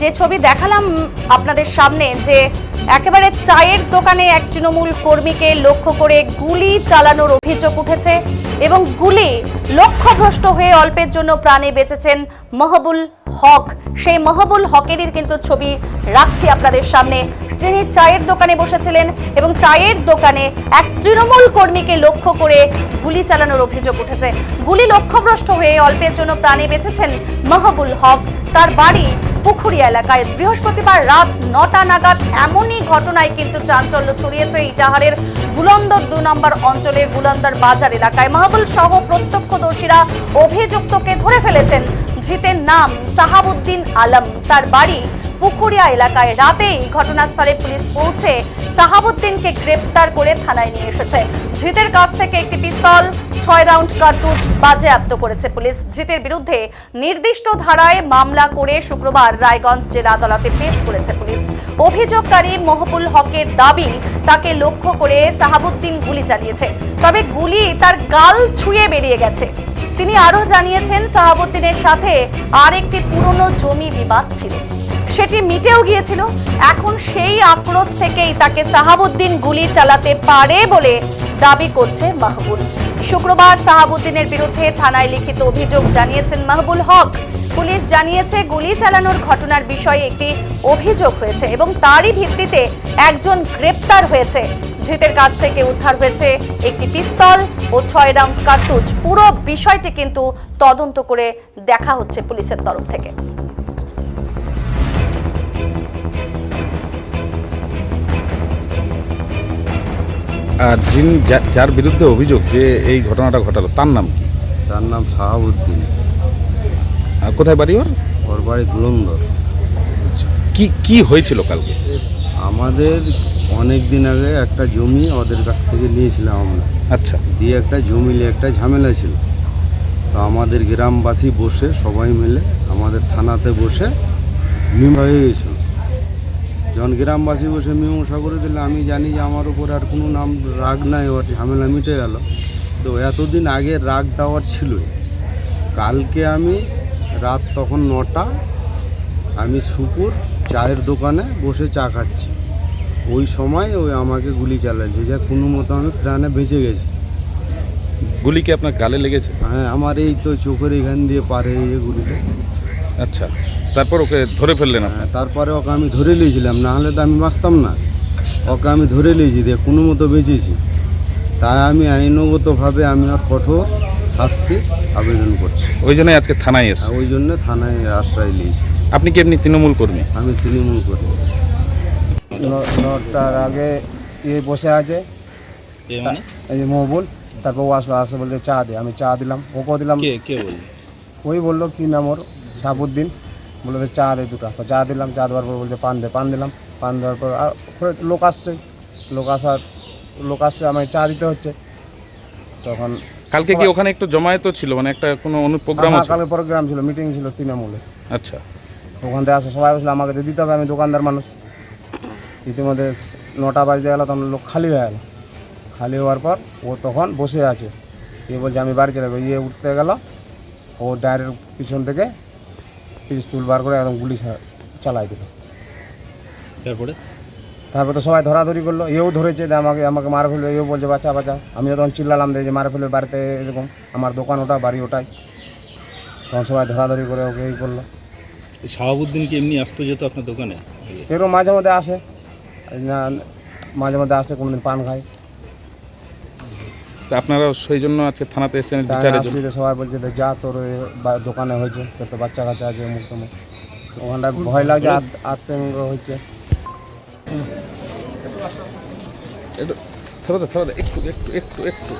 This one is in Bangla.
যে ছবি দেখালাম আপনাদের সামনে যে একেবারে চায়ের দোকানে এক তৃণমূল কর্মীকে লক্ষ্য করে গুলি চালানোর অভিযোগ উঠেছে এবং গুলি লক্ষ্যভ্রষ্ট হয়ে অল্পের জন্য প্রাণে বেঁচেছেন মহবুল হক। সেই মহবুল হকেরই কিন্তু ছবি রাখছি আপনাদের সামনে। তিনি চায়ের দোকানে বসেছিলেন এবং চায়ের দোকানে এক তৃণমূল কর্মীকে লক্ষ্য করে গুলি চালানোর অভিযোগ উঠেছে। গুলি লক্ষ্যভ্রষ্ট হয়ে অল্পের জন্য প্রাণে বেঁচেছেন মাহবুল হক। তার বাড়ি পুখুরিয়া এলাকায় বৃহস্পতিবার রাত নটা নাগাদ এমনই ঘটনায় কিন্তু চাঞ্চল্য ছড়িয়েছে ইটাহারের বুলন্দর দু নম্বর অঞ্চলের বুলন্দর বাজার এলাকায়। মাহবুল সহ প্রত্যক্ষদর্শীরা অভিযুক্তকে ধরে ফেলেছেন, ধৃতের নাম সাহাবুদ্দিন আলম। তার বাড়ি পুকুরিয়া এলাকায় রাতেই ঘটনাস্থলে পুলিশ পৌঁছে সাহাবুদ্দিনকে গ্রেপ্তার করে থানায় নিয়ে এসেছে। ধৃতের কাছ থেকে একটি পিস্তল, ছয় রাউন্ড কার্তুজ বাজেয়াপ্ত করেছে পুলিশ। ধৃতের বিরুদ্ধে নির্দিষ্ট ধারায় মামলা করে শুক্রবার রায়গঞ্জ জেলা আদালতে পেশ করেছে পুলিশ। অভিযোগকারী মহবুল হকের দাবি, তাকে লক্ষ্য করে সাহাবুদ্দিন গুলি চালিয়েছে। তবে গুলি তার গাল ছুঁয়ে বেরিয়ে গেছে। তিনি আরও জানিয়েছেন, সাহাবুদ্দিনের সাথে আর একটি পুরনো জমি বিবাদ ছিল। সেটি মিটেও গিয়েছিল। এখন সেই আক্রোশ থেকেই তাকে সাহাবুদ্দিন গুলি চালাতে পারে বলে দাবি করছে মাহবুল। শুক্রবার সাহাবুদ্দিনের বিরুদ্ধে থানায় লিখিত অভিযোগ জানিয়েছেন মাহবুল হক। পুলিশ জানিয়েছে, গুলি চালানোর ঘটনার বিষয়ে একটি অভিযোগ হয়েছে এবং তারই ভিত্তিতে একজন গ্রেপ্তার হয়েছে। ধৃতের কাছ থেকে উদ্ধার হয়েছে একটি পিস্তল ও ছয় রাউন্ড কার্তুজ। পুরো বিষয়টি কিন্তু তদন্ত করে দেখা হচ্ছে পুলিশের তরফ থেকে। আর যিনি যার বিরুদ্ধে অভিযোগ যে এই ঘটনাটা ঘটালো তার নাম কি? তার নাম শাহাবুদ্দিন। আর কোথায় বাড়ি ওর? ওর বাড়ি ধুলন্দর। কি কি হয়েছিল কালকে? আমাদের অনেক দিন আগে একটা জমি ওদের কাছ থেকে নিয়েছিলাম আমরা। আচ্ছা। দিয়ে একটা জমি নিয়ে একটা ঝামেলা ছিল। তো আমাদের গ্রামবাসী বসে সবাই মিলে আমাদের থানাতে বসে মীমাংসা হয়ে গেছিল। যখন গ্রামবাসী বসে মীমাংসা করে দিলে আমি জানি যে আমার উপর আর কোনো নাম রাগ নাই ওর ঝামেলা মিটে গেল। তো এতদিন আগে রাগ দেওয়ার ছিল কালকে আমি রাত তখন নটা আমি সুপুর চায়ের দোকানে বসে চা খাচ্ছি। ওই সময় ওই আমাকে গুলি চালাচ্ছে যা কোনো মতো আমি প্রাণে বেঁচে গেছি। গুলি কি আপনার গালে লেগেছে? হ্যাঁ আমার এই তো চোখের এখান দিয়ে পারে এই গুলিটা। আচ্ছা তারপর ওকে ধরে ফেললেন আপনি হ্যাঁ, তারপরে ওকে আমি ধরে নিয়েছিলাম না হলে তো আমি বাঁচতাম না। ওকে আমি ধরে নিয়েছি দিয়ে কোনো মতো বেঁচেছি। তাই আমি আইনগতভাবে আমি আর কঠোর শাস্তি আবেদন করছি। ওই জন্যই আজকে থানায় আর এসছে ওই জন্য থানায় আশ্রয় নিয়েছি। আপনি কি এমনি তৃণমূল কর্মী? আমি তৃণমূল করি নটার আগে ইয়ে বসে আছে। এই যে মহবুল তারপর ও আসলো আসে বলছে চা দে আমি চা দিলাম ওকেও দিলাম। কে কে ওই বলল কি নাম ওর? সাবুদ্দিন বলল যে চা দে দুটা। চা দিলাম চা দেওয়ার পর বলছে পান দে পান দিলাম। পান দেওয়ার পর আর ওখানে লোক আসছে লোক আসার লোক আসছে আমাকে চা দিতে হচ্ছে। তখন কালকে কি ওখানে একটু জমায়েত ছিল? মানে একটা কোনো প্রোগ্রাম হ্যাঁ, কালকে প্রোগ্রাম ছিল মিটিং ছিল তৃণমূলে। আচ্ছা। ওখান থেকে আসা সবাই বসলে আমাকে দিতে হবে আমি দোকানদার মানুষ। ইতিমধ্যে নটা বাজতে গেল তখন লোক খালি হয়ে গেল। খালি হওয়ার পর ও তখন বসে আছে। এ বলছে আমি বাড়ি চলে যাব। ইয়ে উঠতে গেল ও ডায়ের পিছন থেকে পিস্তুল বার করে একদম গুলি চালাই দিল। তারপরে? তারপর তো সবাই ধরাধরি করল এও ধরেছে যে আমাকে আমাকে মারা ফেলবে এও বলছে বাচ্চা বাচ্চা আমিও তখন চিল্লালাম যে মারা ফেলবে বাড়িতে এরকম। আমার দোকান ওটা বাড়ি ওটাই। তখন সবাই ধরাধরি করে ওকে এই করল। এই শাহাবুদ্দিন কি এমনি আসতো যেত আপনার দোকানে? এরও মাঝে মধ্যে আসে। না মাঝে মধ্যে আসে কোনোদিন পান খায়। তো আপনারা সেই জন্য আজকে থানাতে এসেছেন বিচারের জন্য? সবাই বলছে যে যা তোর দোকানে হয়েছে তোর তো বাচ্চা কাচ্চা আছে মুখ মুখ ওখানটা ভয় লাগে আত- আতঙ্ক তো, একটু একটু একটু একটু।